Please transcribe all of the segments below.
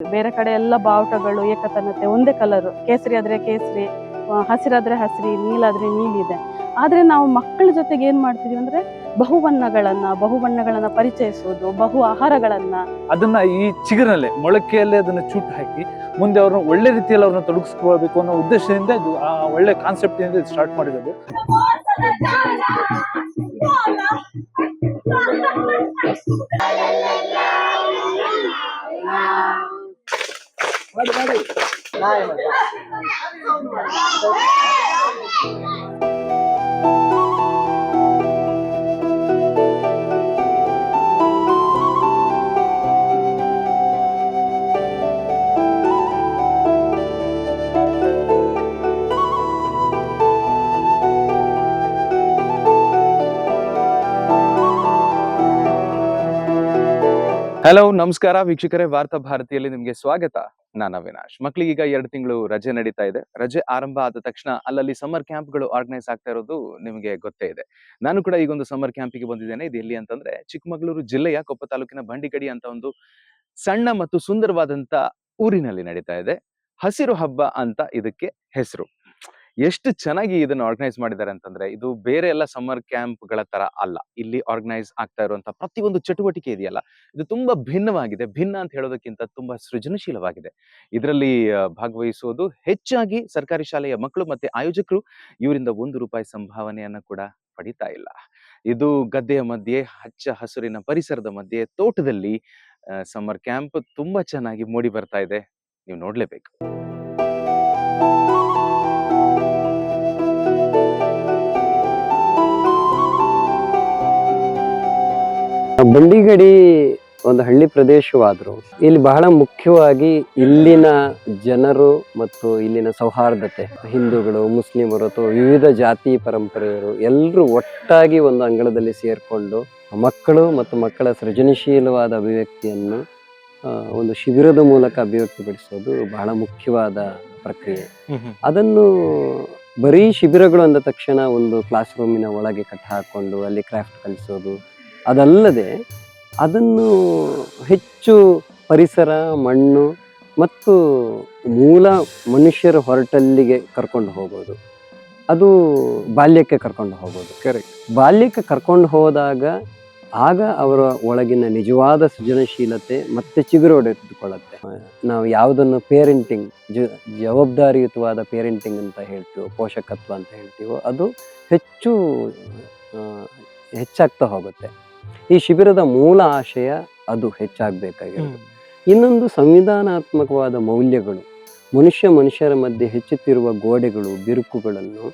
ಬೇರೆ ಕಡೆ ಎಲ್ಲ ಬಾವುಟಗಳು ಏಕತನತೆ ಒಂದೇ ಕಲರ್ ಕೇಸರಿ ಆದ್ರೆ ಕೇಸರಿ ಹಸಿರಾದ್ರೆ ಹಸಿರಿ ನೀಲಾದ್ರೆ ನೀಲಿದೆ ಆದ್ರೆ ನಾವು ಮಕ್ಕಳ ಜೊತೆಗೆ ಏನ್ ಮಾಡ್ತೀವಿ ಅಂದ್ರೆ ಬಹುಬಣ್ಣಗಳನ್ನ ಬಹುಬಣ್ಣಗಳನ್ನ ಪರಿಚಯಿಸುವುದು ಬಹು ಆಹಾರಗಳನ್ನ. ಅದನ್ನ ಈ ಚಿಗುರಿನಲ್ಲೇ ಮೊಳಕೆಯಲ್ಲೇ ಅದನ್ನ ಚೂಟ್ ಹಾಕಿ ಮುಂದೆ ಅವ್ರನ್ನ ಒಳ್ಳೆ ರೀತಿಯಲ್ಲಿ ಅವ್ರನ್ನ ತೊಡಗಿಸ್ಕೊಳ್ಬೇಕು ಅನ್ನೋ ಉದ್ದೇಶದಿಂದ ಇದು ಆ ಒಳ್ಳೆ ಕಾನ್ಸೆಪ್ಟ್ ಇಂದ ಸ್ಟಾರ್ಟ್ ಮಾಡಿರೋದು. ಹಲೋ ನಮಸ್ಕಾರ ವೀಕ್ಷಕರೇ ವಾರ್ತಾ ಭಾರತಿಯಲ್ಲಿ ನಿಮಗೆ ಸ್ವಾಗತ ನಾನು ಅವಿನಾಶ್. ಈಗ ಎರಡು ತಿಂಗಳು ರಜೆ ನಡೀತಾ ಇದೆ. ರಜೆ ಆರಂಭ ಆದ ತಕ್ಷಣ ಅಲ್ಲಲ್ಲಿ ಸಮ್ಮರ್ ಕ್ಯಾಂಪ್ಗಳು ಆರ್ಗನೈಸ್ ಆಗ್ತಾ ಇರೋದು ನಿಮಗೆ ಗೊತ್ತೇ ಇದೆ. ನಾನು ಕೂಡ ಈಗ ಒಂದು ಸಮ್ಮರ್ ಕ್ಯಾಂಪಿಗೆ ಬಂದಿದ್ದೇನೆ. ಇದು ಎಲ್ಲಿ ಅಂತಂದ್ರೆ ಚಿಕ್ಕಮಗಳೂರು ಜಿಲ್ಲೆಯ ಕೊಪ್ಪ ತಾಲೂಕಿನ ಬಂಡಿಗಡಿ ಅಂತ ಒಂದು ಸಣ್ಣ ಮತ್ತು ಸುಂದರವಾದಂತ ಊರಿನಲ್ಲಿ ನಡೀತಾ ಇದೆ. ಹಸಿರು ಹಬ್ಬ ಅಂತ ಇದಕ್ಕೆ ಹೆಸರು. ಎಷ್ಟು ಚೆನ್ನಾಗಿ ಇದನ್ನ ಆರ್ಗನೈಸ್ ಮಾಡಿದ್ದಾರೆ ಅಂತಂದ್ರೆ, ಇದು ಬೇರೆ ಎಲ್ಲ ಸಮ್ಮರ್ ಕ್ಯಾಂಪ್ಗಳ ತರ ಅಲ್ಲ. ಇಲ್ಲಿ ಆರ್ಗನೈಸ್ ಆಗ್ತಾ ಇರುವಂತ ಪ್ರತಿಯೊಂದು ಚಟುವಟಿಕೆ ಇದೆಯಲ್ಲ, ಇದು ತುಂಬಾ ಭಿನ್ನವಾಗಿದೆ. ಭಿನ್ನ ಅಂತ ಹೇಳೋದಕ್ಕಿಂತ ತುಂಬಾ ಸೃಜನಶೀಲವಾಗಿದೆ. ಇದರಲ್ಲಿ ಭಾಗವಹಿಸುವುದು ಹೆಚ್ಚಾಗಿ ಸರ್ಕಾರಿ ಶಾಲೆಯ ಮಕ್ಕಳು ಮತ್ತೆ ಆಯೋಜಕರು ಇವರಿಂದ ಒಂದು ರೂಪಾಯಿ ಸಂಭಾವನೆಯನ್ನ ಕೂಡ ಪಡಿತಾ ಇಲ್ಲ. ಇದು ಗದ್ದೆಯ ಮಧ್ಯೆ, ಹಚ್ಚ ಹಸುರಿನ ಪರಿಸರದ ಮಧ್ಯೆ, ತೋಟದಲ್ಲಿ ಸಮ್ಮರ್ ಕ್ಯಾಂಪ್ ತುಂಬಾ ಚೆನ್ನಾಗಿ ಮೂಡಿ ಬರ್ತಾ ಇದೆ. ನೀವು ನೋಡ್ಲೇಬೇಕು. ಬಂಡಿಗಡಿ ಒಂದು ಹಳ್ಳಿ ಪ್ರದೇಶವಾದರೂ ಇಲ್ಲಿ ಬಹಳ ಮುಖ್ಯವಾಗಿ ಇಲ್ಲಿನ ಜನರು ಮತ್ತು ಇಲ್ಲಿನ ಸೌಹಾರ್ದತೆ. ಹಿಂದೂಗಳು ಮುಸ್ಲಿಮರು ಅಥವಾ ವಿವಿಧ ಜಾತಿ ಪರಂಪರೆಯರು ಎಲ್ಲರೂ ಒಟ್ಟಾಗಿ ಒಂದು ಅಂಗಳದಲ್ಲಿ ಸೇರಿಕೊಂಡು ಮಕ್ಕಳು ಮತ್ತು ಮಕ್ಕಳ ಸೃಜನಶೀಲವಾದ ಅಭಿವ್ಯಕ್ತಿಯನ್ನು ಒಂದು ಶಿಬಿರದ ಮೂಲಕ ಅಭಿವ್ಯಕ್ತಿಪಡಿಸೋದು ಬಹಳ ಮುಖ್ಯವಾದ ಪ್ರಕ್ರಿಯೆ. ಅದನ್ನು ಬರೀ ಶಿಬಿರಗಳು ಅಂದ ತಕ್ಷಣ ಒಂದು ಕ್ಲಾಸ್ ರೂಮಿನ ಒಳಗೆ ಕಟ್ಟ ಹಾಕ್ಕೊಂಡು ಅಲ್ಲಿ ಕ್ರಾಫ್ಟ್ ಕಲಿಸೋದು ಅದಲ್ಲದೆ ಅದನ್ನು ಹೆಚ್ಚು ಪರಿಸರ ಮಣ್ಣು ಮತ್ತು ಮೂಲ ಮನುಷ್ಯರ ಹೊರಟಲ್ಲಿಗೆ ಕರ್ಕೊಂಡು ಹೋಗೋದು. ಅದು ಬಾಲ್ಯಕ್ಕೆ ಕರ್ಕೊಂಡು ಹೋಗೋದು. ಕರೆಕ್ಟ್ ಬಾಲ್ಯಕ್ಕೆ ಕರ್ಕೊಂಡು ಹೋದಾಗ ಆಗ ಅವರ ಒಳಗಿನ ನಿಜವಾದ ಸೃಜನಶೀಲತೆ ಮತ್ತೆ ಚಿಗುರೊಡೆದುಕೊಳ್ಳುತ್ತೆ ನಾವು ಯಾವುದನ್ನು ಪೇರೆಂಟಿಂಗ್ ಜವಾಬ್ದಾರಿಯುತವಾದ ಪೇರೆಂಟಿಂಗ್ ಅಂತ ಹೇಳ್ತೀವೋ ಪೋಷಕತ್ವ ಅಂತ ಹೇಳ್ತೀವೋ ಅದು ಹೆಚ್ಚು ಹೆಚ್ಚಾಗ್ತಾ ಹೋಗುತ್ತೆ. ಈ ಶಿಬಿರದ ಮೂಲ ಆಶಯ ಅದು ಹೆಚ್ಚಾಗಬೇಕಾಗಿರೋದು. ಇನ್ನೊಂದು ಸಂವಿಧಾನಾತ್ಮಕವಾದ ಮೌಲ್ಯಗಳು ಮನುಷ್ಯ ಮನುಷ್ಯರ ಮಧ್ಯೆ ಹೆಚ್ಚುತ್ತಿರುವ ಗೋಡೆಗಳು ಬಿರುಕುಗಳನ್ನು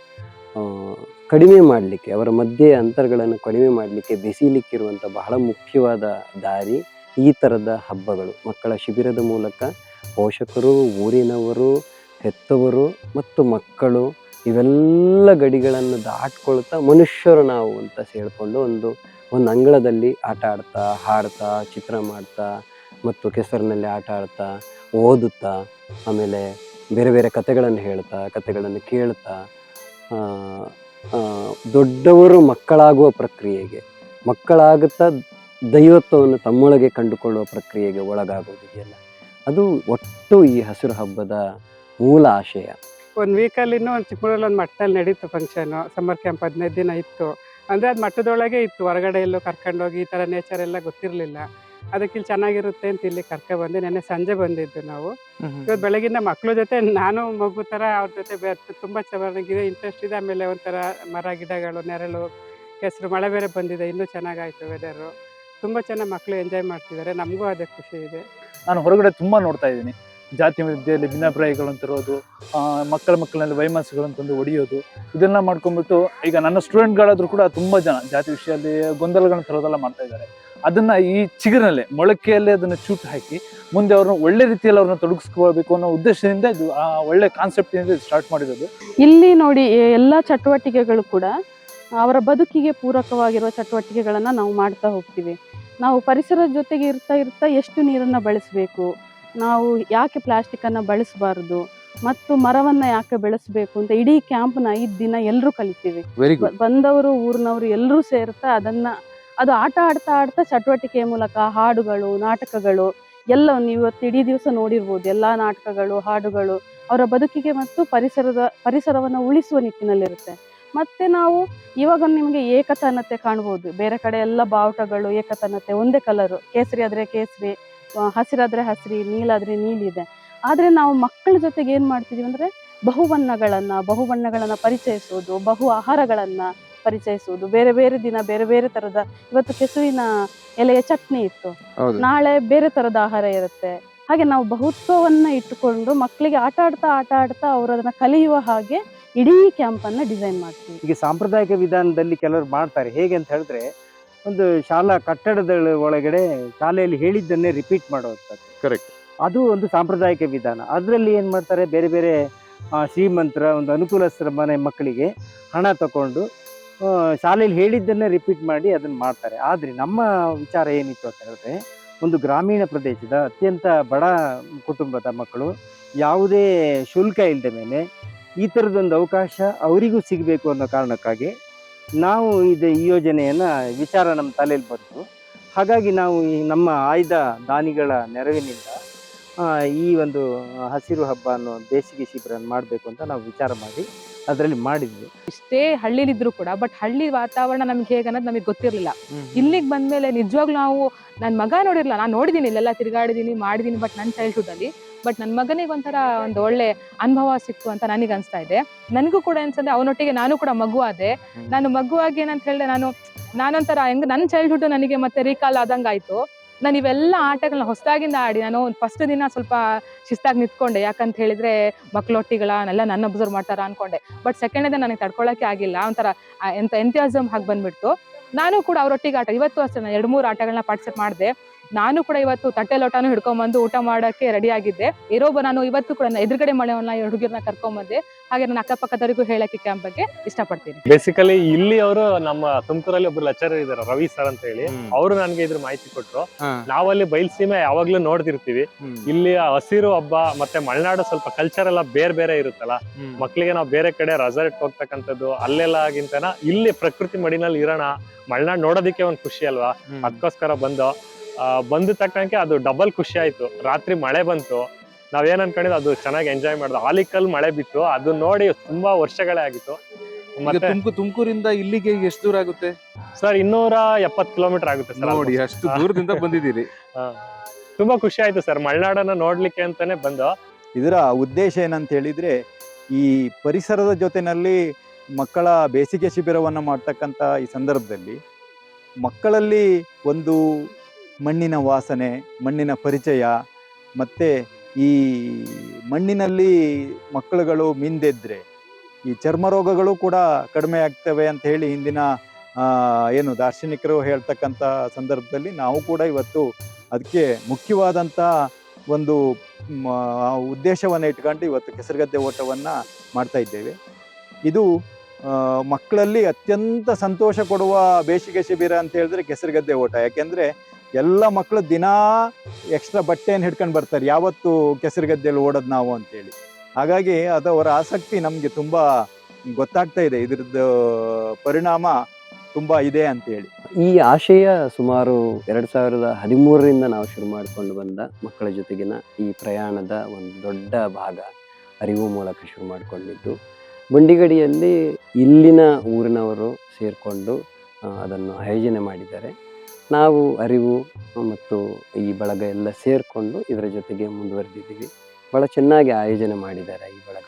ಕಡಿಮೆ ಮಾಡಲಿಕ್ಕೆ ಅವರ ಮಧ್ಯೆ ಅಂತರಗಳನ್ನು ಕಡಿಮೆ ಮಾಡಲಿಕ್ಕೆ ಬೆಸೀಲಿಕ್ಕಿರುವಂಥ ಬಹಳ ಮುಖ್ಯವಾದ ದಾರಿ ಈ ಥರದ ಹಬ್ಬಗಳು. ಮಕ್ಕಳ ಶಿಬಿರದ ಮೂಲಕ ಪೋಷಕರು ಊರಿನವರು ಹೆತ್ತವರು ಮತ್ತು ಮಕ್ಕಳು ಇವೆಲ್ಲ ಗಡಿಗಳನ್ನು ದಾಟ್ಕೊಳ್ತಾ ಮನುಷ್ಯರು ನಾವು ಅಂತ ಸೇಳ್ಕೊಂಡು ಒಂದು ಒಂದು ಅಂಗಳದಲ್ಲಿ ಆಟ ಆಡ್ತಾ, ಹಾಡ್ತಾ, ಚಿತ್ರ ಮಾಡ್ತಾ ಮತ್ತು ಕೆಸರಿನಲ್ಲಿ ಆಟ ಆಡ್ತಾ, ಓದುತ್ತಾ, ಆಮೇಲೆ ಬೇರೆ ಬೇರೆ ಕಥೆಗಳನ್ನು ಹೇಳ್ತಾ, ಕಥೆಗಳನ್ನು ಕೇಳ್ತಾ ದೊಡ್ಡವರು ಮಕ್ಕಳಾಗುವ ಪ್ರಕ್ರಿಯೆಗೆ, ಮಕ್ಕಳಾಗುತ್ತಾ ದೈವತ್ವವನ್ನು ತಮ್ಮೊಳಗೆ ಕಂಡುಕೊಳ್ಳುವ ಪ್ರಕ್ರಿಯೆಗೆ ಒಳಗಾಗೋದಿದೆಯಲ್ಲ? ಅದು ಒಟ್ಟು ಈ ಹಸಿರು ಹಬ್ಬದ ಮೂಲ ಆಶಯ. ಒಂದು ವೀಕಲ್ಲಿನೂ ಒಂದು ಚಿಕ್ಕಮಗಳೂರಲ್ಲಿ ಒಂದು ಮಟ್ಟದಲ್ಲಿ ನಡೀತು ಫಂಕ್ಷನು ಸಮ್ಮರ್ ಕ್ಯಾಂಪ್ ಹದಿನೈದು ದಿನ ಇತ್ತು. ಅಂದರೆ ಅದು ಮಟ್ಟದೊಳಗೆ ಇತ್ತು. ಹೊರಗಡೆ ಎಲ್ಲೋ ಕರ್ಕೊಂಡೋಗಿ ಈ ಥರ ನೇಚರ್ ಎಲ್ಲ ಗೊತ್ತಿರಲಿಲ್ಲ. ಅದಕ್ಕೆ ಇಲ್ಲಿ ಚೆನ್ನಾಗಿರುತ್ತೆ ಅಂತ ಇಲ್ಲಿ ಕರ್ಕೊ ಬಂದೆ. ನೆನ್ನೆ ಸಂಜೆ ಬಂದಿದ್ದು ನಾವು. ಇವತ್ತು ಬೆಳಗಿನ ಮಕ್ಳ ಜೊತೆ ನಾನು ಮಗು ಥರ ಅವ್ರ ಜೊತೆ ತುಂಬಾ ತುಂಬ ಚೆನ್ನಾಗಿದೆ. ಇಂಟ್ರೆಸ್ಟ್ ಇದೆ. ಆಮೇಲೆ ಒಂಥರ ಮರ ಗಿಡಗಳು ನೆರಳು ಕೆಸರು ಮಳೆ ಬೇರೆ ಬಂದಿದೆ. ಇನ್ನೂ ಚೆನ್ನಾಗಾಯ್ತು ವೆದರು ತುಂಬಾ ಚೆನ್ನಾಗಿ ಮಕ್ಕಳು ಎಂಜಾಯ್ ಮಾಡ್ತಿದ್ದಾರೆ. ನಮಗೂ ಅದೇ ಖುಷಿ ಇದೆ. ನಾನು ಹೊರಗಡೆ ತುಂಬಾ ನೋಡ್ತಾ ಇದ್ದೀನಿ. ಜಾತಿ ವಿದ್ಯೆಯಲ್ಲಿ ತರೋದು ಮಕ್ಕಳ ಮಕ್ಕಳಲ್ಲಿ ವೈಮನಸ್ಸುಗಳನ್ನು ತಂದು ಹೊಡೆಯೋದು ಇದೆಲ್ಲ ಮಾಡ್ಕೊಂಡ್ಬಿಟ್ಟು ಈಗ ನನ್ನ ಸ್ಟೂಡೆಂಟ್ಗಳಾದರೂ ಕೂಡ ತುಂಬ ಜನ ಜಾತಿ ವಿಷಯದಲ್ಲಿ ಗೊಂದಲಗಳನ್ನ ತರೋದೆಲ್ಲ ಮಾಡ್ತಾ ಇದ್ದಾರೆ. ಅದನ್ನು ಈ ಚಿಗುರಿನಲ್ಲೇ, ಮೊಳಕೆಯಲ್ಲೇ ಅದನ್ನು ಚೂಟ್ ಹಾಕಿ, ಮುಂದೆ ಅವ್ರನ್ನ ಒಳ್ಳೆ ರೀತಿಯಲ್ಲಿ ಅವ್ರನ್ನ ತೊಡಗಿಸ್ಕೊಳ್ಬೇಕು ಅನ್ನೋ ಉದ್ದೇಶದಿಂದ ಇದು ಆ ಒಳ್ಳೆ ಕಾನ್ಸೆಪ್ಟ್ ಇಂದ ಸ್ಟಾರ್ಟ್ ಮಾಡಿರೋದು. ಇಲ್ಲಿ ನೋಡಿ ಎಲ್ಲ ಚಟುವಟಿಕೆಗಳು ಕೂಡ ಅವರ ಬದುಕಿಗೆ ಪೂರಕವಾಗಿರುವ ಚಟುವಟಿಕೆಗಳನ್ನು ನಾವು ಮಾಡ್ತಾ ಹೋಗ್ತೀವಿ. ನಾವು ಪರಿಸರದ ಜೊತೆಗೆ ಇರ್ತಾ ಇರ್ತಾ ಎಷ್ಟು ನೀರನ್ನು ಬಳಸಬೇಕು? ನಾವು ಯಾಕೆ ಪ್ಲಾಸ್ಟಿಕ್ ಅನ್ನ ಬಳಸಬಾರದು? ಮತ್ತು ಮರವನ್ನ ಯಾಕೆ ಬೆಳೆಸಬೇಕು ಅಂತ ಇಡೀ ಕ್ಯಾಂಪ್ನ ಐದು ದಿನ ಎಲ್ಲರೂ ಕಲಿತೀವಿ. ವೆರಿ ಬಂದವರು ಊರಿನವರು ಎಲ್ಲರೂ ಸೇರ್ತಾ ಅದನ್ನ ಅದು ಆಟ ಆಡ್ತಾ ಆಡ್ತಾ ಚಟುವಟಿಕೆಯ ಮೂಲಕ ಹಾಡುಗಳು ನಾಟಕಗಳು ಎಲ್ಲ ನೀವು ಇವತ್ತು ಇಡೀ ದಿವಸ ನೋಡಿರ್ಬೋದು. ಎಲ್ಲ ನಾಟಕಗಳು ಹಾಡುಗಳು ಅವರ ಬದುಕಿಗೆ ಮತ್ತು ಪರಿಸರದ ಪರಿಸರವನ್ನು ಉಳಿಸುವ ನಿಟ್ಟಿನಲ್ಲಿರುತ್ತೆ. ಮತ್ತೆ ನಾವು ಇವಾಗ ನಿಮಗೆ ಏಕತಾನತೆ ಕಾಣ್ಬೋದು. ಬೇರೆ ಕಡೆ ಎಲ್ಲ ಬಾವುಟಗಳು ಏಕತಾನತೆ ಒಂದೇ ಕಲರು ಕೇಸರಿ ಆದ್ರೆ ಕೇಸರಿ ಹಸಿರಾದ್ರೆ ಹಸಿರಿ ನೀಲಾದ್ರೆ ನೀಲಿದೆ. ಆದ್ರೆ ನಾವು ಮಕ್ಕಳ ಜೊತೆಗೆ ಏನ್ ಮಾಡ್ತಿದೀವಿ ಅಂದ್ರೆ ಬಹುಬಣ್ಣಗಳನ್ನ ಬಹುಬಣ್ಣಗಳನ್ನ ಪರಿಚಯಿಸೋದು ಬಹು ಆಹಾರಗಳನ್ನ ಪರಿಚಯಿಸುವುದು ಬೇರೆ ಬೇರೆ ದಿನ ಬೇರೆ ಬೇರೆ ತರದ ಇವತ್ತು ಕೆಸುವಿನ ಎಲೆಯ ಚಟ್ನಿ ಇತ್ತು. ನಾಳೆ ಬೇರೆ ತರದ ಆಹಾರ ಇರುತ್ತೆ. ಹಾಗೆ ನಾವು ಬಹುತ್ವವನ್ನ ಇಟ್ಟುಕೊಂಡು ಮಕ್ಕಳಿಗೆ ಆಟ ಆಡ್ತಾ ಆಟ ಆಡ್ತಾ ಅವರು ಅದನ್ನ ಕಲಿಯುವ ಹಾಗೆ ಇಡೀ ಕ್ಯಾಂಪ್ ಅನ್ನ ಡಿಸೈನ್ ಮಾಡ್ತೀವಿ. ಈಗ ಸಾಂಪ್ರದಾಯಿಕ ವಿಧಾನದಲ್ಲಿ ಕೆಲವರು ಮಾಡ್ತಾರೆ. ಹೇಗೆ ಅಂತ ಹೇಳಿದ್ರೆ ಒಂದು ಶಾಲಾ ಕಟ್ಟಡದ ಒಳಗಡೆ ಶಾಲೆಯಲ್ಲಿ ಹೇಳಿದ್ದನ್ನೇ ರಿಪೀಟ್ ಮಾಡುವಂಥದ್ದು. ಕರೆಕ್ಟ್ ಅದು ಒಂದು ಸಾಂಪ್ರದಾಯಿಕ ವಿಧಾನ. ಅದರಲ್ಲಿ ಏನು ಮಾಡ್ತಾರೆ ಬೇರೆ ಬೇರೆ ಶ್ರೀಮಂತರ ಒಂದು ಅನುಕೂಲಸ್ಥರ ಮನೆ ಮಕ್ಕಳಿಗೆ ಹಣ ತಗೊಂಡು ಶಾಲೆಯಲ್ಲಿ ಹೇಳಿದ್ದನ್ನೇ ರಿಪೀಟ್ ಮಾಡಿ ಅದನ್ನು ಮಾಡ್ತಾರೆ. ಆದರೆ ನಮ್ಮ ವಿಚಾರ ಏನಿತ್ತು ಅಂತ ಹೇಳಿದ್ರೆ ಒಂದು ಗ್ರಾಮೀಣ ಪ್ರದೇಶದ ಅತ್ಯಂತ ಬಡ ಕುಟುಂಬದ ಮಕ್ಕಳು ಯಾವುದೇ ಶುಲ್ಕ ಇಲ್ಲದ ಮೇಲೆ ಈ ಥರದೊಂದು ಅವಕಾಶ ಅವರಿಗೂ ಸಿಗಬೇಕು ಅನ್ನೋ ಕಾರಣಕ್ಕಾಗಿ ನಾವು ಇದು ಈ ಯೋಜನೆಯನ್ನು ವಿಚಾರ ನಮ್ಮ ತಲೆಯಲ್ಲಿ ಬಂತು. ಹಾಗಾಗಿ ನಾವು ಈ ನಮ್ಮ ಆಯ್ದ ದಾನಿಗಳ ನೆರವಿನಿಂದ ಈ ಒಂದು ಹಸಿರು ಹಬ್ಬ ಅನ್ನೋ ಬೇಸಿಗೆ ಶಿಬಿರ ಮಾಡಬೇಕು ಅಂತ ನಾವು ವಿಚಾರ ಮಾಡಿ ಅದರಲ್ಲಿ ಮಾಡಿದ್ವಿ. ಇಷ್ಟೇ ಹಳ್ಳಿಲಿದ್ರು ಕೂಡ ಬಟ್ ಹಳ್ಳಿ ವಾತಾವರಣ ನಮ್ಗೆ ಹೇಗೆ ಅನ್ನೋದು ನಮಗೆ ಗೊತ್ತಿರಲಿಲ್ಲ. ಇಲ್ಲಿಗೆ ಬಂದ್ಮೇಲೆ ನಿಜವಾಗ್ಲೂ ನಾವು ನನ್ನ ಮಗ ನೋಡಿರಲ್ಲ ನಾನು ನೋಡಿದ್ದೀನಿ ಇಲ್ಲೆಲ್ಲ ತಿರುಗಾಡಿದ್ದೀನಿ ಮಾಡಿದ್ದೀನಿ ಬಟ್ ನನ್ನ ಚೈಲ್ಡ್ಹುಡ್ ಅಲ್ಲಿ ಬಟ್ ನನ್ನ ಮಗನಿಗೆ ಒಂಥರ ಒಂದು ಒಳ್ಳೆ ಅನುಭವ ಸಿಕ್ತು ಅಂತ ನನಗೆ ಅನಿಸ್ತಾ ಇದೆ. ನನಗೂ ಕೂಡ ಅನ್ಸಂದ್ರೆ ಅವನೊಟ್ಟಿಗೆ ನಾನು ಕೂಡ ಮಗು ಆದೆ ನಾನು ಮಗುವಾಗಿ ಏನಂತ ಹೇಳಿದೆ ನಾನು ನಾನೊಂಥರ ಹೆಂಗ್ ನನ್ನ ಚೈಲ್ಡ್ಹುಡ್ ನನಗೆ ಮತ್ತೆ ರೀಕಾಲ್ ಆದಂಗೆ ಆಯ್ತು. ನಾನು ಇವೆಲ್ಲ ಆಟಗಳನ್ನ ಹೊಸದಾಗಿಂದ ಆಡಿ ನಾನು ಫಸ್ಟ್ ದಿನ ಸ್ವಲ್ಪ ಶಿಸ್ತಾಗಿ ನಿಂತ್ಕೊಂಡೆ. ಯಾಕಂತ ಹೇಳಿದ್ರೆ ಮಕ್ಕಳೊಟ್ಟಿಗಳನ್ನೆಲ್ಲ ನನ್ನ ಅಬ್ಸರ್ವ್ ಮಾಡ್ತಾರ ಅನ್ಕೊಂಡೆ. ಬಟ್ ಸೆಕೆಂಡ್ ಡೇ ನನಗೆ ತಡ್ಕೊಳಕ್ಕೆ ಆಗಿಲ್ಲ. ಒಂಥರ ಎಂತ ಎಂತಿಯಾಸಮ್ ಹಾಗೆ ಬಂದ್ಬಿಡ್ತು. ನಾನು ಕೂಡ ಅವರೊಟ್ಟಿಗೆ ಆಟ ಇವತ್ತು ಅಷ್ಟೇ ನಾನು ಎರಡು ಮೂರು ಆಟಗಳನ್ನ ಪಾರ್ಟಿಸಿಪೇಟ್ ಮಾಡಿದೆ. ನಾನು ಕೂಡ ಇವತ್ತು ತಟ್ಟೆ ಲೋಟನೂ ಹಿಡ್ಕೊಂಡ್ಬಂದು ಊಟ ಮಾಡೋಕ್ಕೆ ರೆಡಿ ಆಗಿದ್ದೆ. ಇರೋಬ್ಬ ನಾನು ಇವತ್ತು ಕೂಡ ಎದುರುಗಡೆ ಮಳೆವನ್ನ ಹುಡುಗಿರನ್ನ ಕರ್ಕೊಂಡ್ಬಂದೆ ಹಾಗೆ ನನ್ನ ಅಕ್ಕಪಕ್ಕದವರಿಗೂ ಹೇಳಕ್ಕೆ ಕ್ಯಾಂಪ್ ಬಗ್ಗೆ ಇಷ್ಟಪಡ್ತೀನಿ. ಬೇಸಿಕಲಿ ಇಲ್ಲಿ ಅವರು ನಮ್ಮ ತುಮಕೂರಲ್ಲಿ ಒಬ್ರು ಲೆಕ್ಚರ್ ಇದಾರೆ ರವಿ ಸರ್ ಅಂತ ಹೇಳಿ. ಅವರು ನನ್ಗೆ ಇದ್ರ ಮಾಹಿತಿ ಕೊಟ್ಟರು ನಾವಲ್ಲಿ ಬಯಲ್ಸೀಮೆ ಯಾವಾಗ್ಲೂ ನೋಡ್ತಿರ್ತೀವಿ. ಇಲ್ಲಿ ಹಸಿರು ಹಬ್ಬ ಮತ್ತೆ ಮಲೆನಾಡು ಸ್ವಲ್ಪ ಕಲ್ಚರ್ ಎಲ್ಲ ಬೇರೆ ಬೇರೆ ಇರುತ್ತಲ್ಲ. ಮಕ್ಳಿಗೆ ನಾವು ಬೇರೆ ಕಡೆ ರೆಸಾರ್ಟ್ ಹೋಗ್ತಕ್ಕಂಥದ್ದು ಅಲ್ಲೆಲ್ಲ ಆಗಿಂತನ ಇಲ್ಲಿ ಪ್ರಕೃತಿ ಮಡಿನಲ್ಲಿ ಇರೋಣ ಮಲೆನಾಡು ನೋಡೋದಕ್ಕೆ ಒಂದ್ ಖುಷಿ ಅಲ್ವಾ? ಅದಕ್ಕೋಸ್ಕರ ಬಂದು ಬಂದ ತಕ್ಕಂಗೆ ಅದು ಡಬಲ್ ಖುಷಿ ಆಯ್ತು. ರಾತ್ರಿ ಮಳೆ ಬಂತು. ನಾವೇನ್ ಅನ್ಕೊಂಡಿದ್ದು ಅದು ಚೆನ್ನಾಗಿ ಎಂಜಾಯ್ ಮಾಡ್ದು. ಹಾಲಿಕಲ್ ಮಳೆ ಬಿತ್ತು. ಅದು ನೋಡಿ ತುಂಬಾ ವರ್ಷಗಳೇ ಆಗಿತ್ತು. ಮತ್ತೆ ತುಮಕೂರು ತುಮಕೂರಿಂದ ಇಲ್ಲಿಗೆ ಎಷ್ಟು ದೂರ ಆಗುತ್ತೆ? ಸರ್ ಇನ್ನೂರ ಎಪ್ಪತ್ ಕಿಲೋಮೀಟರ್ ಆಗುತ್ತೆ ಸರ್ ನೋಡಿ ಅಷ್ಟು ದೂರದಿಂದ ಬಂದಿದ್ದೀರಿ. ತುಂಬಾ ಖುಷಿ ಆಯ್ತು ಸರ್. ಮಲೆನಾಡನ್ನ ನೋಡ್ಲಿಕ್ಕೆ ಅಂತಾನೆ ಬಂದು. ಇದರ ಉದ್ದೇಶ ಏನಂತ ಹೇಳಿದ್ರೆ ಈ ಪರಿಸರದ ಜೊತೆನಲ್ಲಿ ಮಕ್ಕಳ ಬೇಸಿಗೆ ಶಿಬಿರವನ್ನು ಮಾಡ್ತಕ್ಕಂಥ ಈ ಸಂದರ್ಭದಲ್ಲಿ ಮಕ್ಕಳಲ್ಲಿ ಒಂದು ಮಣ್ಣಿನ ವಾಸನೆ, ಮಣ್ಣಿನ ಪರಿಚಯ, ಮತ್ತು ಈ ಮಣ್ಣಿನಲ್ಲಿ ಮಕ್ಕಳುಗಳು ಮಿಂದೆದ್ರೆ, ಈ ಚರ್ಮ ರೋಗಗಳು ಕೂಡ ಕಡಿಮೆ ಆಗ್ತವೆ ಅಂತ ಹೇಳಿ ಹಿಂದಿನ ಏನು ದಾರ್ಶನಿಕರು ಹೇಳ್ತಕ್ಕಂಥ ಸಂದರ್ಭದಲ್ಲಿ ನಾವು ಕೂಡ ಇವತ್ತು ಅದಕ್ಕೆ ಮುಖ್ಯವಾದಂಥ ಒಂದು ಉದ್ದೇಶವನ್ನು ಇಟ್ಕೊಂಡು ಇವತ್ತು ಕೆಸರುಗದ್ದೆ ಓಟವನ್ನು ಮಾಡ್ತಾ ಇದ್ದೇವೆ. ಇದು ಮಕ್ಕಳಲ್ಲಿ ಅತ್ಯಂತ ಸಂತೋಷ ಕೊಡುವ ಬೇಸಿಗೆ ಶಿಬಿರ ಅಂತ ಹೇಳಿದ್ರೆ ಕೆಸರುಗದ್ದೆ ಓಟ. ಯಾಕೆಂದ್ರೆ ಎಲ್ಲ ಮಕ್ಕಳು ದಿನ ಎಕ್ಸ್ಟ್ರಾ ಬಟ್ಟೆಯನ್ನು ಹಿಡ್ಕೊಂಡು ಬರ್ತಾರೆ. ಯಾವತ್ತು ಕೆಸರುಗದ್ದೆಯಲ್ಲಿ ಓಡೋದು ನಾವು ಅಂತೇಳಿ. ಹಾಗಾಗಿ ಅದು ಅವರ ಆಸಕ್ತಿ ನಮಗೆ ತುಂಬ ಗೊತ್ತಾಗ್ತಾ ಇದೆ. ಇದ್ರದ್ದು ಪರಿಣಾಮ ತುಂಬ ಇದೆ ಅಂತೇಳಿ. ಈ ಆಶಯ ಸುಮಾರು ಎರಡು ಸಾವಿರದ ಹದಿಮೂರರಿಂದ ನಾವು ಶುರು ಮಾಡಿಕೊಂಡು ಬಂದ ಮಕ್ಕಳ ಜೊತೆಗಿನ ಈ ಪ್ರಯಾಣದ ಒಂದು ದೊಡ್ಡ ಭಾಗ ಅರಿವು ಮೂಲಕ ಶುರು ಮಾಡಿಕೊಂಡಿದ್ದು. ಬಂಡಿಗಡಿಯಲ್ಲಿ ಇಲ್ಲಿನ ಊರಿನವರು ಸೇರಿಕೊಂಡು ಅದನ್ನು ಆಯೋಜನೆ ಮಾಡಿದ್ದಾರೆ. ನಾವು, ಅರಿವು ಮತ್ತು ಈ ಬಳಗ ಎಲ್ಲ ಸೇರಿಕೊಂಡು ಇದರ ಜೊತೆಗೆ ಮುಂದುವರೆದಿದ್ದೀವಿ. ಭಾಳ ಚೆನ್ನಾಗಿ ಆಯೋಜನೆ ಮಾಡಿದ್ದಾರೆ ಈ ಬಳಗ.